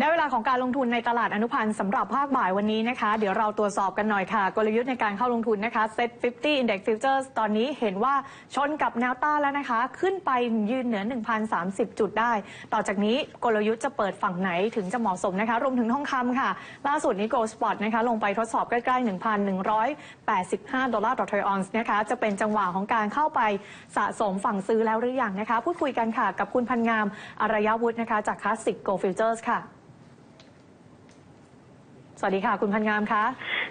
ได้เวลาของการลงทุนในตลาดอนุพันธ์สำหรับภาคบ่ายวันนี้นะคะ เดี๋ยวเราตรวจสอบกันหน่อยค่ะ กลยุทธ์ในการเข้าลงทุนนะคะ Set 50 Index Futures ตอนนี้เห็นว่าชนกับแนวต้านแล้วนะคะ ขึ้นไปยืนเหนือ 1,030 จุดได้ ต่อจากนี้กลยุทธ์จะเปิดฝั่งไหนถึงจะเหมาะสมนะคะ รวมถึงทองคำค่ะ ล่าสุดนี้ Gold Spot นะคะ ลงไปทดสอบใกล้ๆ 1,185 ดอลลาร์ต่อทรอยออนซ์นะคะ จะเป็นจังหวะของการเข้าไปสะสมฝั่งซื้อแล้วหรือยังนะคะ พูดคุยกันค่ะกับคุณพันงามอารยาวุฒินะคะจาก Classic Gold Futures ค่ะ สวัสดีค่ะ คุณพันงามคะ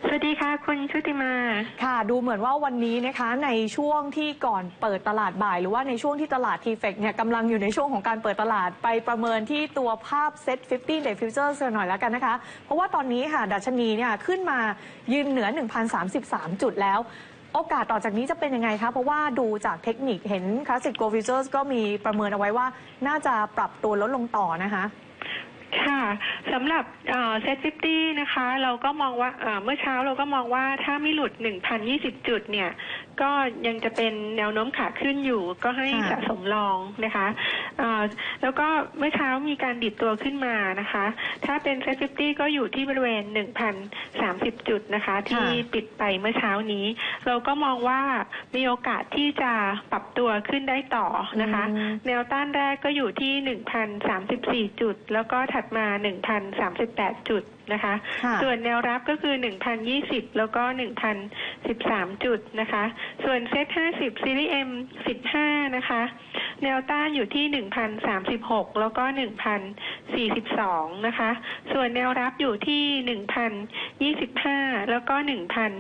สวัสดีค่ะ คุณชุติมา ค่ะดูเหมือนว่าวันนี้นะคะในช่วงที่ก่อนเปิดตลาดบ่าย หรือว่าในช่วงที่ตลาดทีเฟกเนี่ยกำลังอยู่ในช่วงของการเปิดตลาดไปประเมินที่ตัวภาพเซ็ต50 Day Futures หน่อยแล้วกันนะคะ เพราะว่าตอนนี้ค่ะดัชนีเนี่ยขึ้นมายืนเหนือ 1,033 จุดแล้วโอกาสต่อจากนี้จะเป็นยังไงคะ เพราะว่าดูจากเทคนิคเห็น Classic Go Futures ก็มีประเมินเอาไว้ว่า น่าจะปรับตัวลดลงต่อนะคะ ค่ะสำหรับเซ็ตฟิฟตี้นะคะ เราก็มองว่าเอ่อเมื่อเช้าเราก็มองว่าถ้าไม่หลุด 1,020 จุดเนี่ย ก็ยังจะเป็นแนวโน้มขาขึ้นอยู่ ก็ให้ค่ะ สะสมรองนะคะเอ่อแล้วก็เมื่อเช้ามีการดิดตัวขึ้นมานะคะ ถ้าเป็นเซ็ตฟิฟตี้ก็อยู่ที่บริเวณ 1,030 จุดนะคะ ที่ปิดไปเมื่อเช้านี้ เราก็มองว่ามีโอกาสที่จะปรับตัวขึ้นได้ต่อนะคะ อืม แนวต้านแรกก็อยู่ที่ 1,034 จุด แล้วก็ถัดมา 1,038 จุด นะคะ ค่ะส่วนแนวรับก็คือ 1,020 แล้วก็ 1,013 จุดนะคะ ส่วนเซ็ต50 ซีรีส์ M 15 นะคะ แนวต้านอยู่ที่ 1,036 แล้วก็ 1,042 นะคะ ส่วนแนวรับอยู่ที่ 1,025 แล้วก็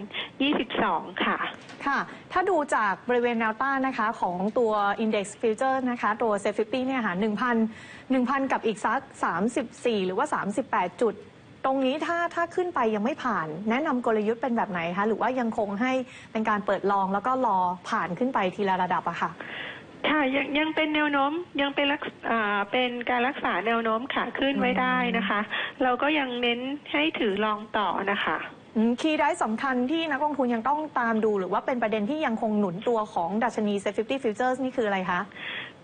1,022 ค่ะ ค่ะ ถ้าดูจากบริเวณแนวต้านนะคะของตัว Index Future นะคะ ตัว s e 50เนี่ยค่ะ1,000 1,000 กับอีกสัก 34 หรือว่า 38 จุด ตรงนี้ถ้าถ้าขึ้นไปยังไม่ผ่าน แนะนำกลยุทธ์เป็นแบบไหนคะหรือว่ายังคงให้เป็นการเปิดลองแล้วก็รอผ่านขึ้นไปทีละระดับอะค่ะ ค่ะยังยังเป็นแนวโน้มยังเป็นรักษอ่าเป็นการรักษาแนวโน้มขาขึ้นไว้ได้นะคะ เราก็ยังเน้นให้ถือลองต่อนะคะ คีย์ได้สำคัญที่นักลงทุนยังต้องตามดู หรือว่าเป็นประเด็นที่ยังคงหนุนตัวของดัชนี s e 50 Futures นี่คืออะไรคะ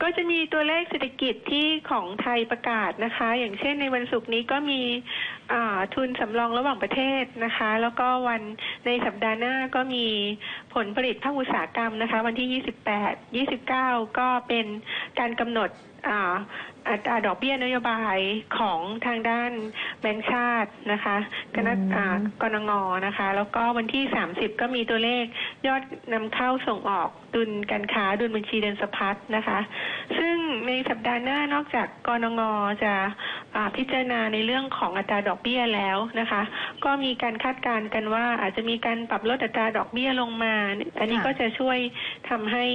ก็จะมีตัวเลขเศรษฐกิจที่ของไทยประกาศนะคะ อย่างเช่นในวันศุกร์นี้ก็มีทุนสำรองระหว่างประเทศนะคะ แล้วก็วันในสัปดาห์หน้าก็มีผลผลิตภาคอุตสาหกรรมนะคะ วันที่ 28 29 ก็เป็นการกำหนด อ่าอัตราดอกเบี้ยนโยบายของทางด้านแบงก์ชาตินะคะคณะอืมอ่ากรงงนะคะ แล้วก็วันที่ 30 ก็มีตัวเลขยอดนำเข้าส่งออกดุลการค้าดุลบัญชีเดินสะพัดนะคะ ซึ่งในสัปดาห์หน้านอกจากกรงงจะอ่าพิจารณาในเรื่องของอัตราดอกเบี้ยแล้วนะคะ ก็มีการคาดการณ์กันว่าอาจจะมีการปรับลดอัตราดอกเบี้ยลงมา อันนี้ค่ะก็จะช่วยทำให้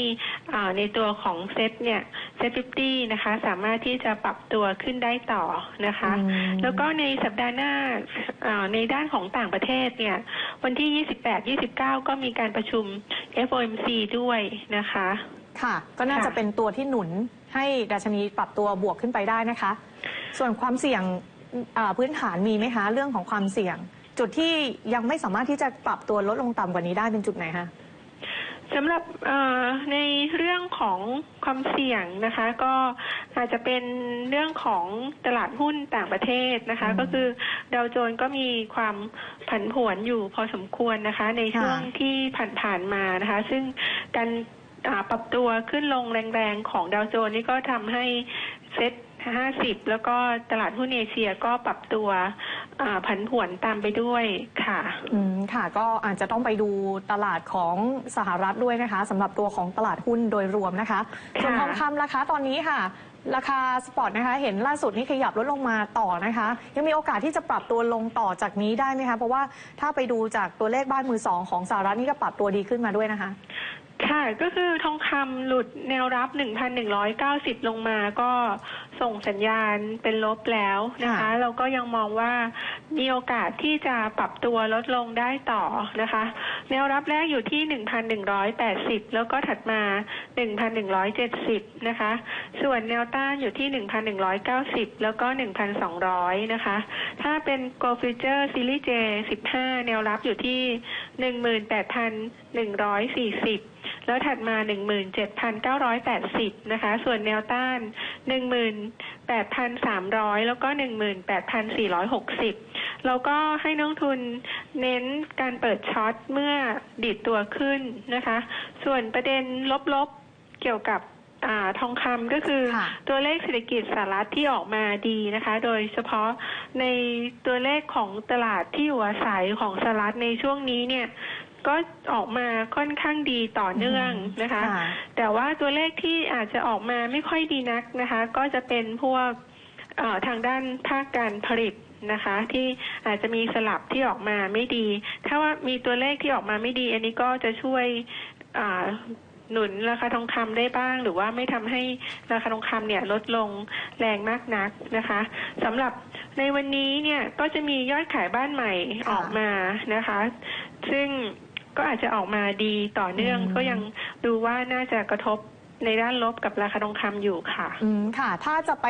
อ่าในตัวของเซ็ตเนี่ย เซ็ตฟิฟตี้นะคะ สามารถที่จะปรับตัวขึ้นได้ต่อนะคะอืมแล้วก็ในสัปดาห์หน้าอ่าในด้านของต่างประเทศเนี่ย วันที่ 28 29 ก็มีการประชุม FOMC ด้วยนะคะ ค่ะ ก็น่าค่ะจะเป็นตัวที่หนุนให้ดัชนีปรับตัวบวกขึ้นไปได้นะคะ ส่วนความเสี่ยงอ่าพื้นฐานมีไหมคะ เรื่องของความเสี่ยง จุดที่ยังไม่สามารถที่จะปรับตัวลดลงต่ำกว่านี้ได้เป็นจุดไหนคะ สำหรับเอ่อในเรื่องของความเสี่ยงนะคะ ก็อาจจะเป็นเรื่องของตลาดหุ้นต่างประเทศนะคะอืมก็คือดาวโจนส์ก็มีความผันผวนอยู่พอสมควรนะคะ ในช่วงค่ะที่ผ่านๆมานะคะ ซึ่งการอ่าปรับตัวขึ้นลงแรงๆของดาวโจนส์นี่ก็ทำให้เซ็ต 50 แล้วก็ตลาดหุ้นเอเชียก็ปรับตัวอ่าผันผวนตามไปด้วยค่ะ อืมค่ะ ก็อาจจะต้องไปดูตลาดของสหรัฐด้วยนะคะสำหรับตัวของตลาดหุ้นโดยรวมนะคะค่ะส่วนทองคำราคาตอนนี้ค่ะ ราคาสปอร์ตนะคะ เห็นล่าสุดนี่ขยับลดลงมาต่อนะคะ ยังมีโอกาสที่จะปรับตัวลงต่อจากนี้ได้ไหมคะ เพราะว่าถ้าไปดูจากตัวเลขบ้านมือสองของสหรัฐนี่ก็ปรับตัวดีขึ้นมาด้วยนะคะ ค่ะ ก็คือทองคำหลุดแนวรับ 1,190 ลงมาก็ส่งสัญญาณเป็นลบแล้วนะคะค่ะเราก็ยังมองว่ามีโอกาสที่จะปรับตัวลดลงได้ต่อนะคะ แนวรับแรกอยู่ที่ 1,180 แล้วก็ถัดมา 1,170 นะคะ ส่วนแนวต้านอยู่ที่ 1,190 แล้วก็ 1,200 นะคะ ถ้าเป็น Go Future Series J 15 แนวรับอยู่ที่ 18,140แล้วถัดมา 17,980 นะคะ ส่วนแนวต้าน 18,300 แล้วก็ 18,460 แล้วก็ให้นักลงทุนเน้นการเปิดช็อตเมื่อดิดตัวขึ้นนะคะ ส่วนประเด็นลบๆเกี่ยวกับอาทองคำก็คือค่ะตัวเลขเศรษฐกิจสหรัฐที่ออกมาดีนะคะ โดยเฉพาะในตัวเลขของตลาดที่อยู่อาศัยของสหรัฐในช่วงนี้เนี่ยก็ออกมาค่อนข้างดีต่อเนื่องนะคะค่ะแต่ว่าตัวเลขที่อาจจะออกมาไม่ค่อยดีนักนะคะ ก็จะเป็นพวกเอ่อทางด้านภาคการผลิต นะคะ ที่อาจจะมีสลับที่ออกมาไม่ดี ถ้าว่ามีตัวเลขที่ออกมาไม่ดี อันนี้ก็จะช่วยอ่าหนุนราคาทองคำได้บ้าง หรือว่าไม่ทำให้ราคาทองคำเนี่ยลดลงแรงมากนักนะคะสำหรับในวันนี้เนี่ยก็จะมียอดขายบ้านใหม่ค่ะออกมานะคะ ซึ่งก็อาจจะออกมาดีต่อเนื่องอืมก็ยังดูว่าน่าจะกระทบ ในด้านลบกับราคาทองคำอยู่ค่ะ อืมค่ะ ถ้าจะไป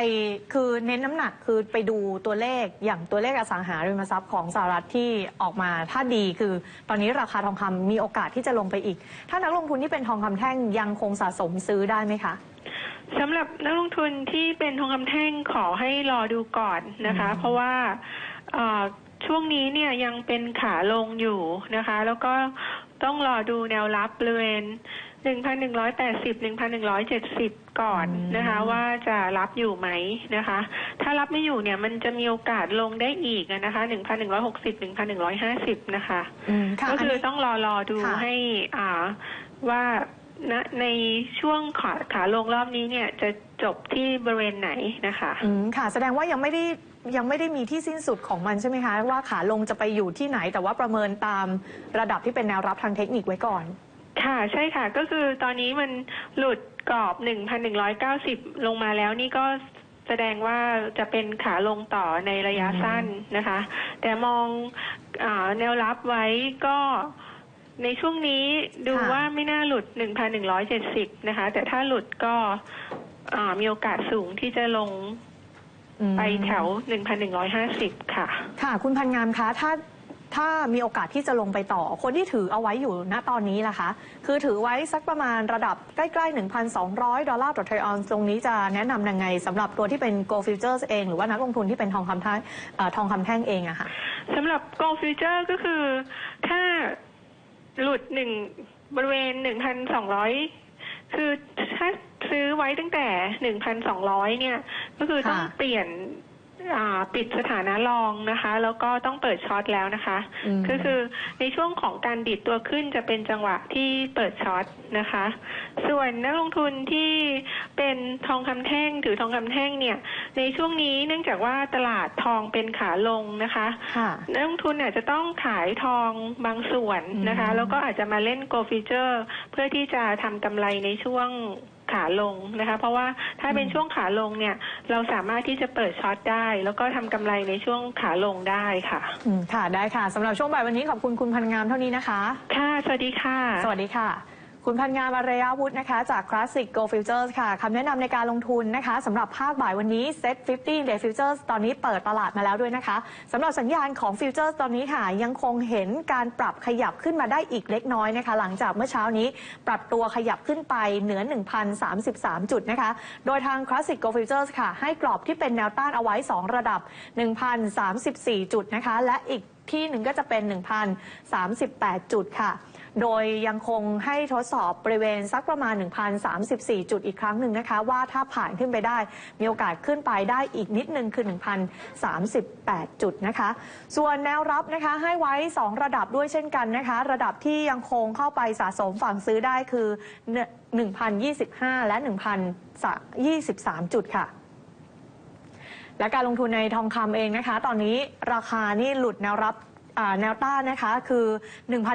คือเน้นน้ำหนักคือไปดูตัวเลขอย่างตัวเลขอสังหาริมทรัพย์ของสหรัฐที่ออกมาถ้าดีคือ ตอนนี้ราคาทองคำมีโอกาสที่จะลงไปอีก ถ้านักลงทุนที่เป็นทองคำแท่งยังคงสะสมซื้อได้ไหมคะ สำหรับนักลงทุนที่เป็นทองคำแท่งขอให้รอดูก่อนนะคะ อืม เพราะว่าเอ่อช่วงนี้เนี่ยยังเป็นขาลงอยู่นะคะ แล้วก็ต้องรอดูแนวรับบริเวณ 1,180 1,170 ก่อนนะคะ ว่าจะรับอยู่ไหมนะคะ ถ้ารับไม่อยู่เนี่ยมันจะมีโอกาสลงได้อีกอะนะคะ 1,160 1,150 นะคะอืมค่ะก็อันคือนี้ต้องรอรอดูค่ะให้อ่าว่าณในช่วงขาขาลงรอบนี้เนี่ยจะจบที่บริเวณไหนนะคะอืมค่ะ แสดงว่ายังไม่ได้ยังไม่ได้มีที่สิ้นสุดของมันใช่ไหมคะ ว่าขาลงจะไปอยู่ที่ไหนแต่ว่าประเมินตามระดับที่เป็นแนวรับทางเทคนิคไว้ก่อน ค่ะใช่ค่ะ ก็คือตอนนี้มันหลุดกรอบ 1,190 ลงมาแล้วนี่ก็แสดงว่าจะเป็นขาลงต่อในระยะสั้นนะคะ แต่มองอแนวรับไว้ก็ในช่วงนี้ดูว่าไม่น่าหลุด 1,170 นะคะ แต่ถ้าหลุดก็มีโอกาสสูงที่จะลงไปแถว 1,150 ค่ะ ค่ะ คุณพันงามคะ ถ้า ถ้ามีโอกาสที่จะลงไปต่อ คนที่ถือเอาไว้อยู่ณตอนนี้ล่ะคะ คือถือไว้สักประมาณระดับใกล้ๆ 1,200 ดอลลาร์ต่อทริออนตรงนี้จะแนะนำยังไงสำหรับตัวที่เป็น Gold Futures เอง หรือว่านักลงทุนที่เป็นทองคำแท่งเอ่อทองคำแท่งเองอะค่ะสำหรับ Gold Future ก็คือถ้าหลุดหนึ่งบริเวณหนึ่งพันสองร้อยคือถ้าซื้อไว้ตั้งแต่หนึ่งพันสองร้อยเนี่ย ก็คือต้องค่ะเปลี่ยนอ่า ปิดสถานะรองนะคะ แล้วก็ต้องเปิดช็อตแล้วนะคะอืมก็คือในช่วงของการดิดตัวขึ้นจะเป็นจังหวะที่เปิดช็อตนะคะ ส่วนนักลงทุนที่เป็นทองคำแท่งถือทองคำแท่งเนี่ย ในช่วงนี้เนื่องจากว่าตลาดทองเป็นขาลงนะคะค่ะนักลงทุนอาจจะต้องขายทองบางส่วนนะคะอืมแล้วก็อาจจะมาเล่นโกลฟิเจอร์ เพื่อที่จะทำกำไรในช่วง ขาลงนะคะ เพราะว่าถ้าเป็นช่วงขาลงเนี่ย เราสามารถที่จะเปิดช็อตได้ แล้วก็ทำกำไรในช่วงขาลงได้ค่ะ อืมค่ะได้ค่ะสำหรับช่วงบ่ายวันนี้ขอบคุณคุณพันงามเท่านี้นะคะ ค่ะ สวัสดีค่ะ สวัสดีค่ะ คุณพันงามอารยาวุฒินะคะจาก Classic Go Futures ค่ะคำแนะนำในการลงทุนนะคะสำหรับภาคบ่ายวันนี้ Set 50 Day Futures ตอนนี้เปิดตลาดมาแล้วด้วยนะคะสำหรับสัญญาณของ Futures ตอนนี้ค่ะ ยังคงเห็นการปรับขยับขึ้นมาได้อีกเล็กน้อยนะคะ หลังจากเมื่อเช้านี้ปรับตัวขยับขึ้นไปเหนือ 1,033 จุดนะคะ โดยทาง Classic Go Futures ค่ะ ให้กรอบที่เป็นแนวต้านเอาไว้ 2 ระดับ 1,034 จุดนะคะ และอีกที่หนึ่งก็จะเป็น 1,038 จุดค่ะ โดยยังคงให้ทดสอบบริเวณสักประมาณ 1,034 จุดอีกครั้งหนึ่งนะคะ ว่าถ้าผ่านขึ้นไปได้ มีโอกาสขึ้นไปได้อีกนิดนึงคือ 1,038 จุดนะคะ ส่วนแนวรับนะคะให้ไว้ 2 ระดับด้วยเช่นกันนะคะ ระดับที่ยังคงเข้าไปสะสมฝั่งซื้อได้คือ 1,025 และ 1,023 จุดค่ะและการลงทุนในทองคำเองนะคะ ตอนนี้ราคานี่หลุดแนวรับ แนวต้านนะคะคือ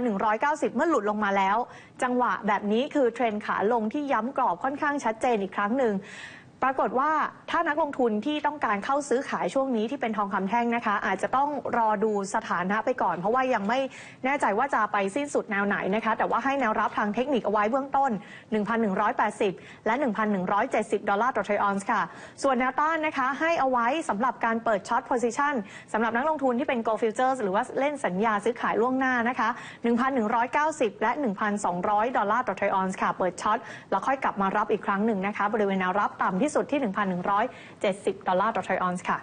1,190 เมื่อหลุดลงมาแล้ว จังหวะแบบนี้คือเทรนขาลงที่ย้ำกรอบค่อนข้างชัดเจนอีกครั้งหนึ่ง ปรากฏว่าถ้านักลงทุนที่ต้องการเข้าซื้อขายช่วงนี้ที่เป็นทองคำแท่งนะคะ อาจจะต้องรอดูสถานะไปก่อน เพราะว่ายังไม่แน่ใจว่าจะไปสิ้นสุดแนวไหนนะคะ แต่ว่าให้แนวรับทางเทคนิคเอาไว้เบื้องต้น 1,180 และ 1,170 ดอลลาร์ต่อทรออนซ์ค่ะ ส่วนแนวต้านนะคะ ให้เอาไว้สำหรับการเปิดช็อตโพซิชันสำหรับนักลงทุนที่เป็น Go Futures หรือว่าเล่นสัญญาซื้อขายล่วงหน้านะคะ 1,190 และ 1,200 ดอลลาร์ต่อทรอออนซ์ค่ะ เปิดช็อตแล้วค่อยกลับมารับอีกครั้งหนึ่งนะคะบริเวณแนวรับต่ำที่สุดที่ 1,170 ดอลลาร์ต่อทรอยออนซ์ค่ะ